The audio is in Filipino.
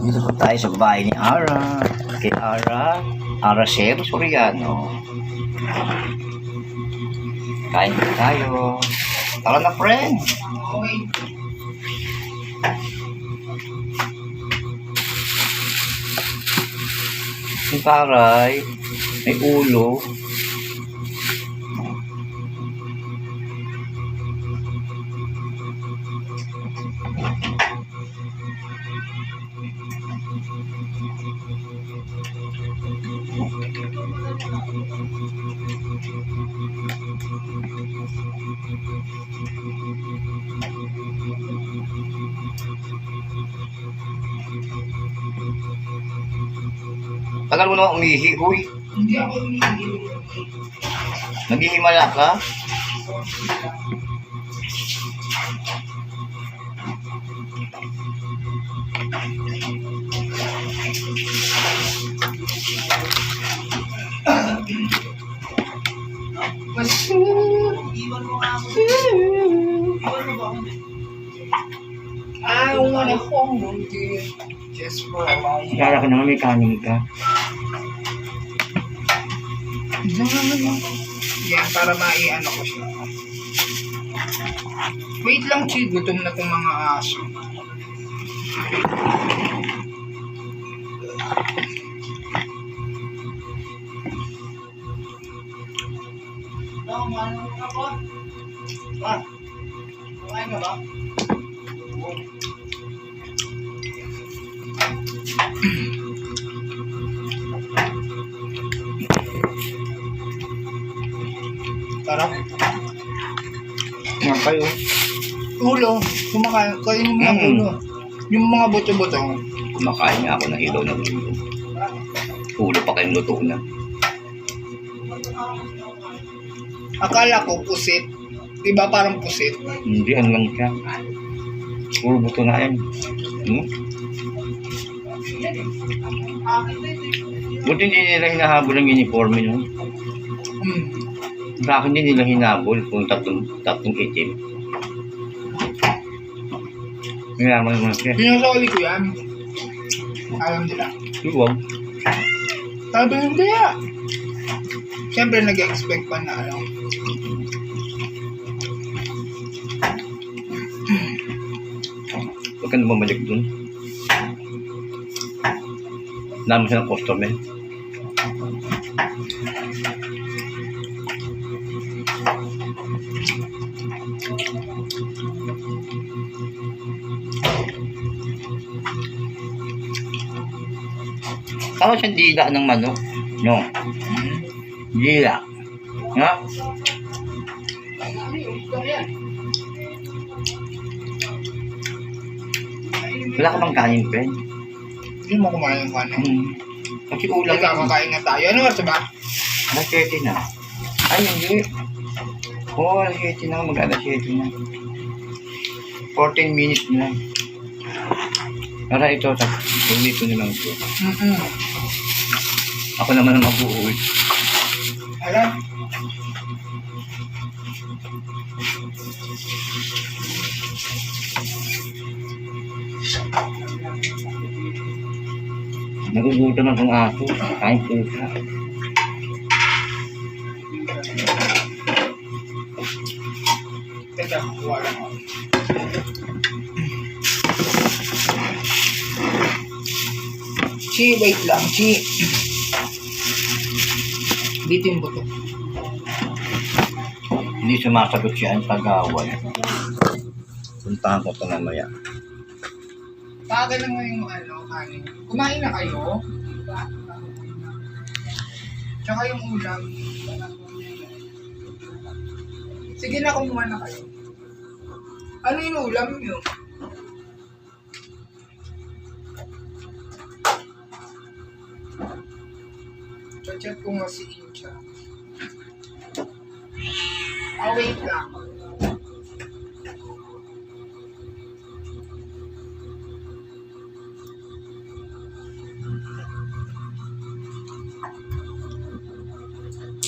Dito po tayo sa bahay ni Ara. Kay Ara. Ara Sher Soriano. Kain po tayo. Tara na, friend. Yung taray, may ulo. Tagal mo naman umihi, huy. Hindi ako umiinom. Naghihimala ka? Mas... I wanna hold you just for a while. Kala ka naman may kanin ka. Yan, para maiano ko siya. Wait lang, Chi. Gutom na itong mga aso. Ah, kumain ka ba? Tara. Nga kayo. Ulo. Kumakain. Kainin mo Mm. ulo. Yung mga buto-buto. Kumakain nga ako ng ilaw ng ulo. Ulo pa kayong luto na. Akala ko pusit. Diba parang pusit? Hindi, ano lang siya. Puro buto na yan. Hmm? Buti hindi nila hinahabol ang uniforme nun. Hmm. Sa akin hindi nila hinabol kung tatlong, tatlong itim. Ngayaman naman siya. Pinasoli ko yan. Alam nila. Huwag. Sabi ko kaya. Siyempre nag-expect pa na ano. Huwag ka na bumalik dun. Naman siya ng customer. Tama siyang dila ng manok. No. Dila. Nga? Wala ka bang kanin, friend? Hindi mo kumain ng ano. Hmm. Kasi ulam Hindi kakakain na tayo. Ano oras ba? Alas 7 na. Ay, hindi. Oo, oh, alas 7 na. Mag-alas 7 na. 14 minutes na. Para ito, tapos dito na lang ito. Mm-mm. Ako naman ang mag-uwi. Alam? Nagugutom na itong aso. Kain pusa. Teka, kuha lang ako. Chi, wait lang. Chi. Dito yung buto. Hindi sumasagot siya ang tagawan. Puntahan ko ito mamaya. Tagal lang mo yung ano, kanin. Kumain na kayo? Tsaka yung ulam. Sige na, kumuha na kayo. Ano yung ulam nyo? Chat-chat ko nga si Incha. Ah, wait lang.